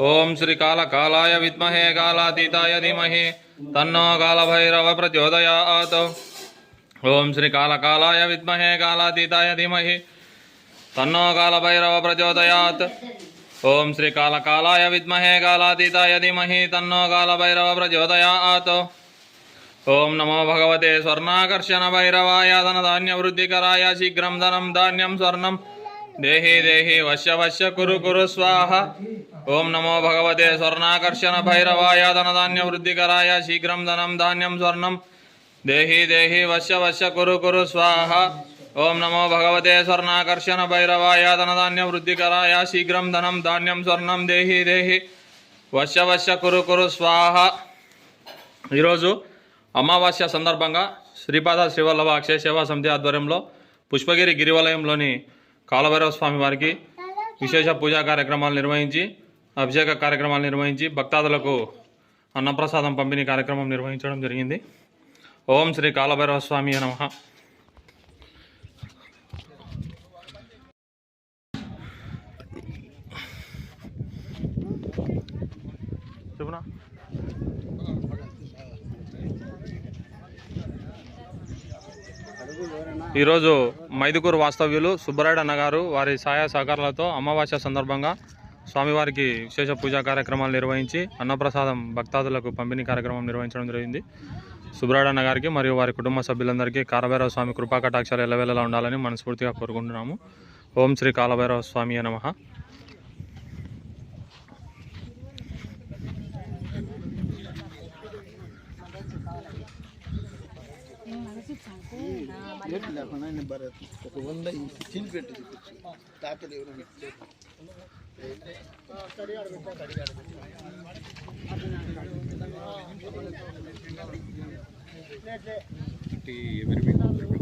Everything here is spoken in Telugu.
ఓం శ్రీ కాల కాలాయ విద్మహే కాలాతీతాయ ధీమహి తన్నో కాలభైరవ ప్రచోదయాత్ ఓం శ్రీ కాల కాలాయ విద్మహే కాలాతీతాయ ధీమహి తన్నో కాలభైరవ ప్రచోదయాత్ ఓం శ్రీ కాల కాలాయ విద్మహే కాలాతీతాయ ధీమహి తన్నో కాలభైరవ ప్రచోదయాత్ ఓం నమో భగవతే స్వర్ణాకర్షణ భైరవాయ ధనధాన్య వృద్ధికరాయ శీఘ్రం ధనం ధాన్యం స్వర్ణం దేహి దేహి వశ్య వశ్య కురు కురు స్వాహ ఓం నమో భగవతే స్వర్ణాకర్షణ భైరవాయ ధనధాన్య వృద్ధికరాయ శీఘ్రం ధనం ధాన్యం స్వర్ణం. దేహి దేహి వశ్య వశ్య కురు కురు స్వాహ. ఓం నమో భగవతే స్వర్ణాకర్షణ భైరవాయ ధనధాన్య వృద్ధికరాయ శీఘ్రం ధనం ధాన్యం స్వర్ణం. దేహి దేహి వశ్య వశ్య కురు కురు స్వాహ. ఈరోజు అమావాస్య సందర్భంగా శ్రీపాద శ్రీవల్లభ అక్షయ సేవా సమితి ఆధ్వర్యంలో పుష్పగిరి గిరివలయంలోని కాలభైరవ స్వామి వారికి విశేష పూజా కార్యక్రమాలు నిర్వహించి అభిషేక కార్యక్రమాలు నిర్వహించి భక్తాదులకు అన్నప్రసాదం పంపిణీ కార్యక్రమం నిర్వహించడం జరిగింది. ఓం శ్రీ కాలభైరవ స్వామి నమ. చెప్పునా? ఈరోజు మైదుకూరు వాస్తవ్యులు సుబ్బరాయుడు అన్నగారు వారి సహాయ సహకారాలతో అమావాస్య సందర్భంగా స్వామివారికి విశేష పూజా కార్యక్రమాలు నిర్వహించి అన్నప్రసాదం భక్తాదులకు పంపిణీ కార్యక్రమం నిర్వహించడం జరిగింది. సుబ్బరాయుడు గారికి మరియు వారి కుటుంబ సభ్యులందరికీ కాలభైరవ స్వామి కృపాకటాక్షాలు ఎలవేళలా ఉండాలని మనస్ఫూర్తిగా కోరుకుంటున్నాము. ఓం శ్రీ కాలభైరవ స్వామి నమ రేట్లు లేకుండా నేను భరత్ ఒక వంద చిన్న పెట్టి చూపించు తాతలు ఎవరు ఎవరి